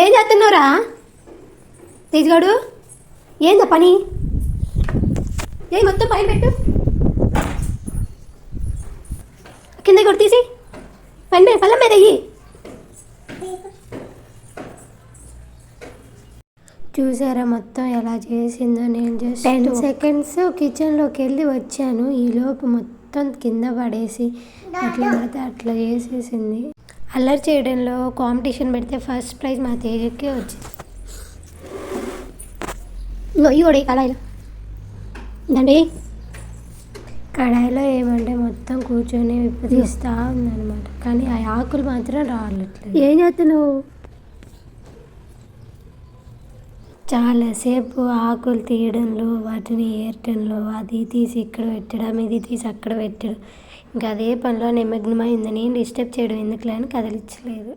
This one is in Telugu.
ఏం చేస్తున్నావురా? తేజ్గాడు ఏందా పని? ఏ మొత్తం పైన పెట్టు. కింద కొడు తీసి. పని మీద పళ్ళ మీద అయ్యి చూసారా మొత్తం ఎలా చేసిందో నేను జస్ట్ టెన్ సెకండ్స్ కిచెన్లోకి వెళ్ళి వచ్చాను. ఈ లోపు మొత్తం కింద పడేసి అట్లా పడితే అట్లా చేసేసింది. అల్లరి చేయడంలో కాంపిటీషన్ పెడితే ఫస్ట్ ప్రైజ్ మా తేజకే వచ్చింది. ఇగో కళాయిలో ఏంటండి కడాయిలో. ఏమంటే మొత్తం కూర్చొని విప్పు తీస్తూ ఉందన్నమాట. కానీ ఆ ఆకులు మాత్రం రావట్లేదు. ఏం చేస్తున్నావు? చాలాసేపు ఆకులు తీయడంలో వాటిని ఏరటంలో అది తీసి ఇక్కడ పెట్టడం ఇది తీసి అక్కడ పెట్టడం. ఇంకా అదే పనిలో నిమగ్నమైంది. నేను డిస్టర్బ్ చేయడం ఎందుకులే అని కదిలించలేదు.